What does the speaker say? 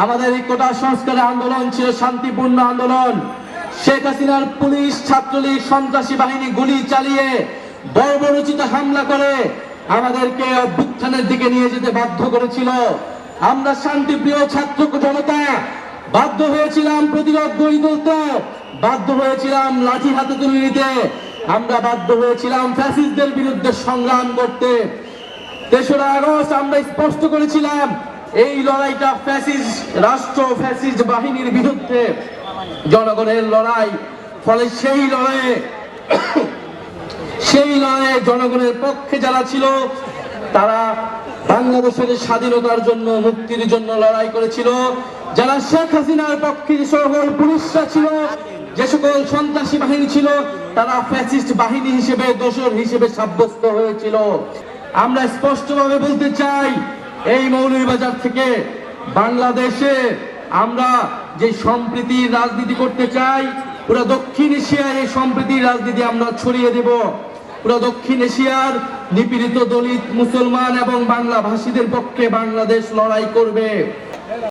আমাদের এই কোটা সংস্কারের আন্দোলন ছিল শান্তিপূর্ণ আন্দোলন। শেখ হাসিনার পুলিশ, ছাত্রলীগ, সন্ত্রাসী বাহিনী গুলি চালিয়ে বর্বরচিত হামলা করে আমাদেরকে অভ্যুত্থানের দিকে নিয়ে যেতে বাধ্য করেছিল। আমরা শান্তিপ্রিয় ছাত্র জনতা বাধ্য হয়েছিলাম প্রতিরোধ গড়ে তুলতে, বাধ্য হয়েছিলাম লাঠি হাতে তুলে নিতে, আমরা বাধ্য হয়েছিলাম ফ্যাসিস্টদের বিরুদ্ধে সংগ্রাম করতে। তেসরা আগস্ট আমরা স্পষ্ট করেছিলাম এই লড়াইটা ফ্যাসিস্ট রাষ্ট্র ফ্যাসিস্ট বাহিনীর বিরুদ্ধে জনগণের লড়াই। ফলে সেই লড়াইয়ে সেই লড়াইয়ে জনগণের পক্ষে যারা ছিল, তারা বাংলাদেশের স্বাধীনতার জন্য, মুক্তির জন্য লড়াই করেছিল। যারা শেখ হাসিনার পক্ষে যে সকল পুলিশরা ছিল, যে সকল সন্ত্রাসী বাহিনী ছিল, তারা ফ্যাসিস্ট বাহিনী হিসেবে, দোষর হিসেবে সাব্যস্ত হয়েছিল। আমরা স্পষ্টভাবে বলতে চাই এই মৌলভীবাজার থেকে বাংলাদেশে আমরা যে সম্প্রীতির রাজনীতি করতে চাই, পুরো দক্ষিণ এশিয়ায় এই সম্প্রীতির রাজনীতি আমরা ছড়িয়ে দেব। পুরো দক্ষিণ এশিয়ার নিপীড়িত দলিত মুসলমান এবং বাংলা ভাষীদের পক্ষে বাংলাদেশ লড়াই করবে।